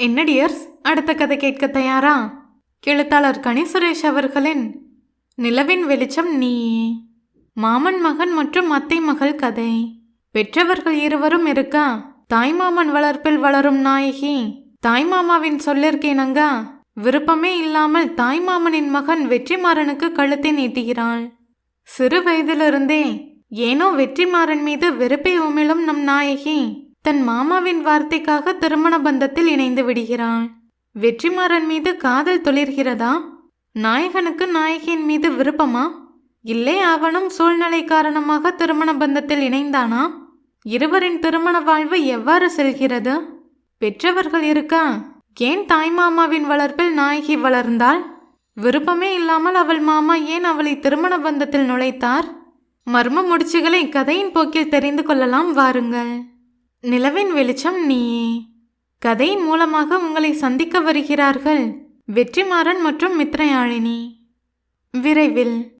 என்ன டியர்ஸ்? அடுத்த கதை கேட்க தயாரா? எழுத்தாளர் கணி சுரேஷ் அவர்களின் நிலவின் வெளிச்சம் நீ. மாமன் மகன் மற்றும் அத்தை மகள் கதை. பெற்றவர்கள் இருவரும் இருக்கா? தாய்மாமன் வளர்ப்பில் வளரும் நாயகி. தாய்மாமாவின் சொல்லிருக்கேனங்க விருப்பமே இல்லாமல் தாய்மாமனின் மகன் வெற்றிமாறனுக்கு கழுத்தை நீட்டுகிறாள். சிறு வயதிலிருந்தே ஏனோ வெற்றிமாறன் மீது வெறுப்பை உமிழும் நம் நாயகி. தன் மாமாவின் வார்த்தைக்காக திருமண பந்தத்தில் இணைந்து விடுகிறாள். வெற்றிமாறன் மீது காதல் தொழிற்கிறதா நாயகனுக்கு நாயகியின் மீது விருப்பமா? இல்லை அவனும் சூழ்நிலை காரணமாக திருமண பந்தத்தில் இணைந்தானா? இருவரின் திருமண வாழ்வு எவ்வாறு செல்கிறது? பெற்றவர்கள் இருக்கா? ஏன் தாய் மாமாவின் வளர்ப்பில் நாயகி வளர்ந்தாள்? விருப்பமே இல்லாமல் அவள் மாமா ஏன் அவளை திருமண பந்தத்தில் நுழைத்தார்? மர்ம முடிச்சுகளை கதையின் போக்கில் தெரிந்து கொள்ளலாம் வாருங்கள். நிலவின் வெளிச்சம் நீ. கதையின் மூலமாக உங்களை சந்திக்க வருகிறார்கள். வெற்றிமாறன் மற்றும் மித்ரயாழினி. விரைவில்.